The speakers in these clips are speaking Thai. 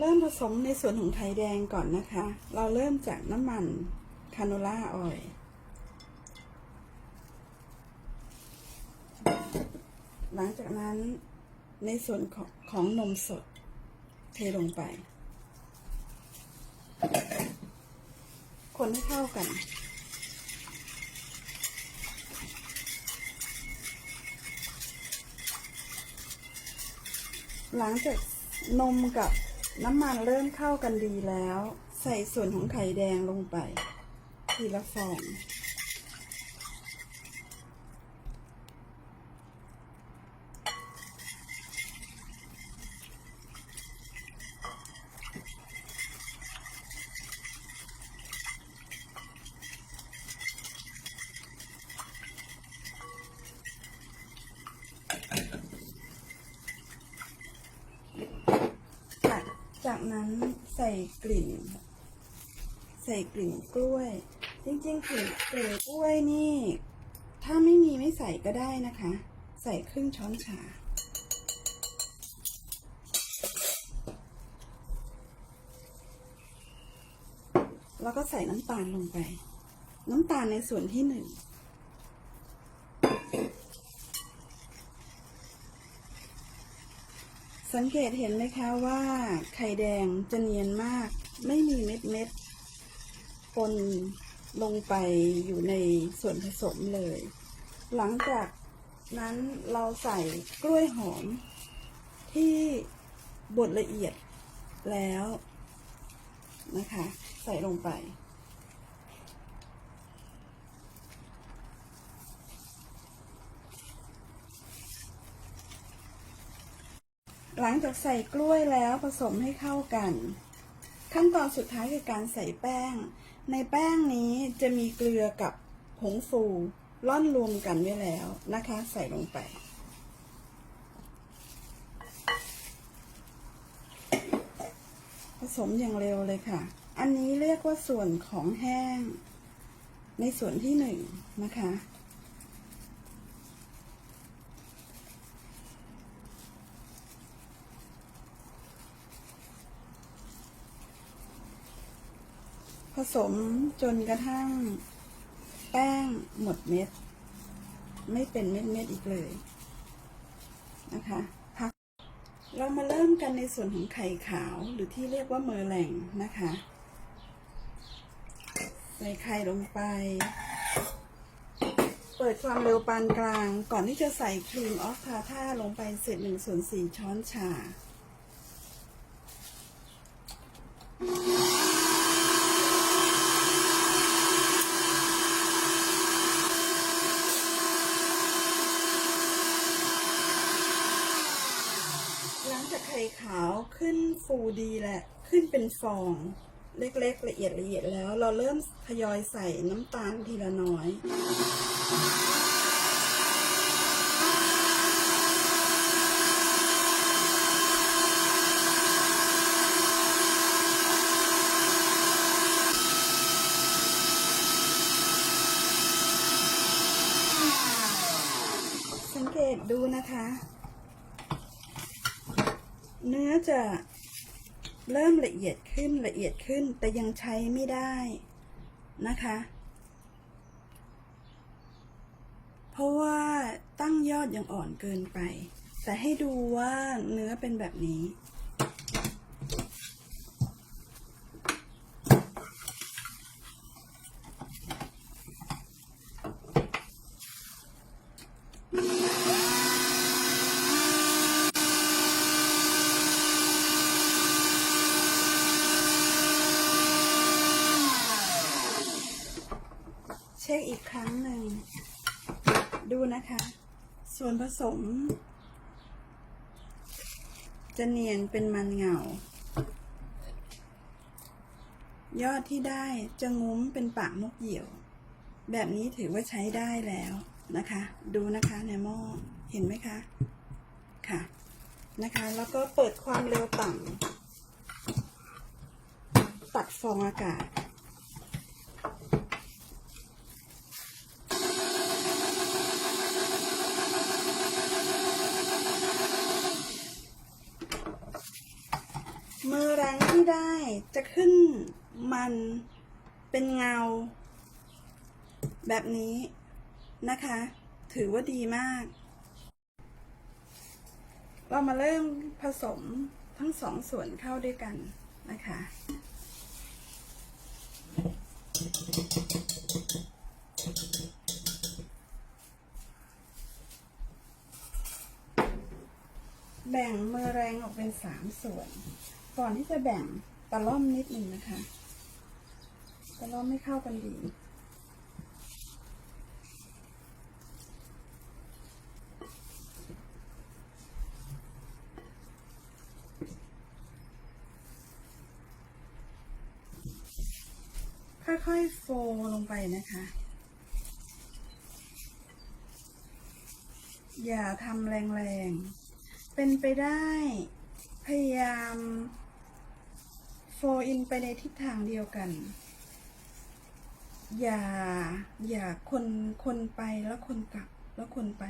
เริ่มผสมในส่วนของไข่แดงก่อนนะคะ เราเริ่มจากน้ำมันคาโนล่าออยหลังจากนั้นในส่วนของของนมสด เทลงไป คนให้เข้ากัน หลังจากนมกับ น้ำมันเริ่มเข้ากันดีแล้ว ใส่ส่วนของไข่แดงลงไป ทีละฟอง จากจาก นั้นใส่กลิ่น ใส่กลิ่นกล้วย จริงๆกลิ่นกลิ่นกล้วยนี่ ถ้าไม่มีไม่ใส่ก็ได้นะคะ ใส่ครึ่งช้อนชาแล้วก็ใส่น้ำตาลลงไป น้ำตาลในส่วนที่หนึ่ง สังเกตเห็นไหมคะว่าไข่แดงจะเนียนมาก ไม่มีเม็ดเม็ดปนลงไปอยู่ในส่วนผสมเลย หลังจากนั้นเราใส่กล้วยหอม ที่บดละเอียดแล้วนะคะ ใส่ลงไป หลังจากใส่กล้วยแล้วผสมให้เข้ากัน ขั้นตอนสุดท้ายคือการใส่แป้ง ในแป้งนี้จะมีเกลือกับผงฟูร่อนรวมกันไว้แล้วนะคะ ใส่ลงไปผสมอย่างเร็วเลยค่ะ อันนี้เรียกว่าส่วนของแห้ง ในส่วนที่หนึ่งนะคะ สมจนกระทั่ง แป้งหมดเม็ด ไม่เป็นเม็ดเม็ดๆอีกเลยนะคะพักเรามาเริ่มกันในส่วนของไข่ขาวหรือที่เรียกว่าเมอร์แหลงนะคะใส่ไข่ลงไป เปิดความเร็วปานกลาง ก่อนที่จะใส่ครีมออฟทาท่าลงไปเศษหนึ่งส่วนสี่ช้อนชา หลังจากไข่ขาวขึ้น ฟูดีแหละ ขึ้นเป็นฟอง เล็กๆละเอียดละเอียดแล้ว เราเริ่มทยอยใส่น้ำตาลทีละน้อยสังเกตดูนะคะ เนื้อจะ เริ่มละเอียดขึ้นละเอียดขึ้นแต่ยังใช้ไม่ได้นะคะ เพราะว่าตั้งยอดยังอ่อนเกินไป แต่ให้ดูว่าเนื้อเป็นแบบนี้ ช็คอีกครั้งหนึ่ง ดูนะคะ ส่วนผสม จะเนียนเป็นมันเงา ยอดที่ได้จะงุ้มเป็นปากนกเหยี่ยว แบบนี้ถือว่าใช้ได้แล้วนะคะ ดูนะคะในหม้อเห็นไหมคะ ค่ะ นะคะ แล้วก็เปิดความเร็วต่ำตัดฟองอากาศ มือแรง จะขึ้นมันเป็นเงา แบบนี้นะคะ ถือว่าดีมาก เรามาเริ่มผสมทั้งสองส่วนเข้าด้วยกันนะคะแบ่งมือแรงออกเป็นสามส่วน ก่อนที่จะแบ่ง ตะล่อมนิดหนึ่งนะคะตะล่อมไม่เข้ากันดีค่อยๆโฟลงไปนะคะ อย่าทำแรงๆ เป็นไปได้ พยายาม โฟอินไปในทิศทางเดียวกัน อย่า อย่าคนคนไปแล้วคนกลับแล้วคนไป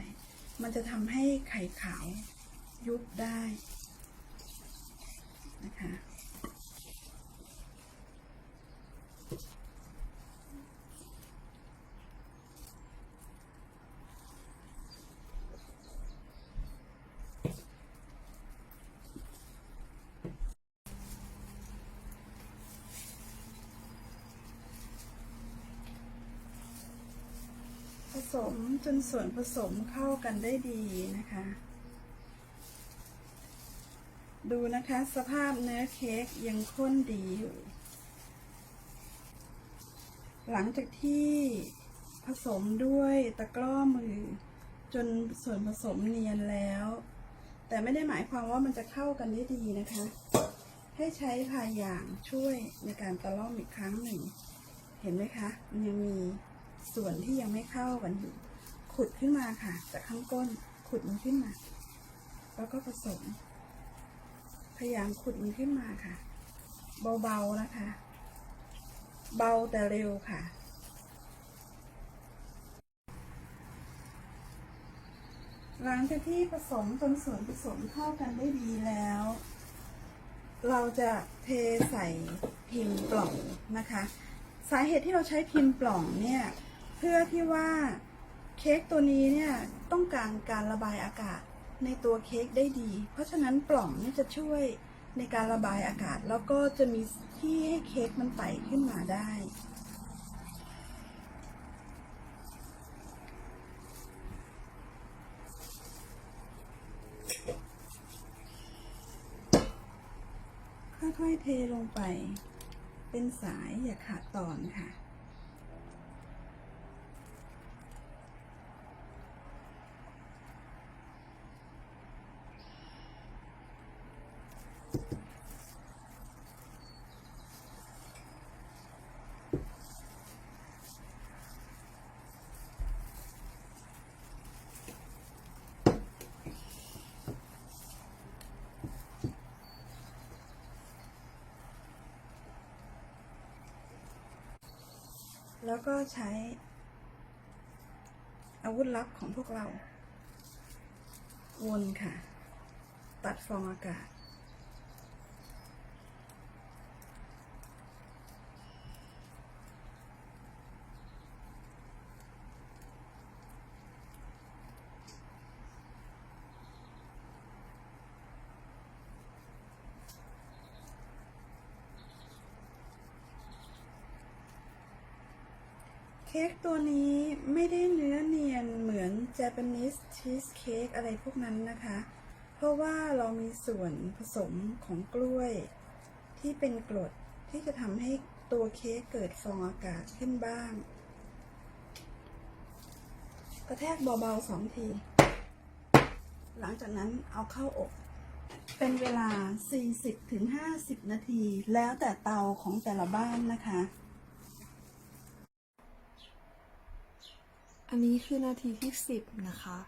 มันจะทำให้ไข่ขาวยุบได้นะคะ สมจนส่วนผสมเข้ากันได้ดีนะคะ ดูนะคะสภาพเนื้อเค้กยังข้นดีอยู่ หลังจากที่ผสมด้วยตะกร้อมือ จนส่วนผสมเนียนแล้ว แต่ไม่ได้หมายความว่ามันจะเข้ากันได้ดีนะคะ ให้ใช้พายางช่วยในการตะล่อมอีกครั้งหนึ่ง เห็นไหมคะ มันยังมี ส่วนที่ยังไม่เข้ากันอยู่ขุดขึ้นมาค่ะ จากข้างก้นขุดมันขึ้นมา แล้วก็ผสม พยายามขุดมันขึ้นมาค่ะ เบาๆนะคะ เบาแต่เร็วค่ะหลังจากที่ผสมจนส่วนผสมเข้ากันได้ดีแล้ว เราจะเทใส่พิมพ์กล่องนะคะ สาเหตุที่เราใช้พิมพ์ปล่องเนี่ย เพื่อที่ว่าเค้กตัวนี้เนี่ยต้องการการระบายอากาศในตัวเค้กได้ดี เพราะฉะนั้นปล่องนี่จะช่วยในการระบายอากาศ แล้วก็จะมีที่ให้เค้กมันไต่ขึ้นมาได้ ค่อยๆเทลงไป เป็นสายอย่าขาดตอนค่ะ แล้วก็ใช้ อาวุธลับของพวกเรา วนค่ะ ตัดฟองอากาศ เค้กตัวนี้ไม่ได้เนื้อเนียนเหมือน Japanese cheesecake อะไรพวกนั้นนะคะ เพราะว่าเรามีส่วนผสมของกล้วย ที่เป็นกรดที่จะทำให้ตัวเค้กเกิดฟองอากาศขึ้นบ้าง กระแทกเบาๆสองที หลังจากนั้นเอาเข้าอบ เป็นเวลา 40-50 นาที แล้วแต่เตาของแต่ละบ้านนะคะ อันนี้คือนาทีที่สิบนะคะ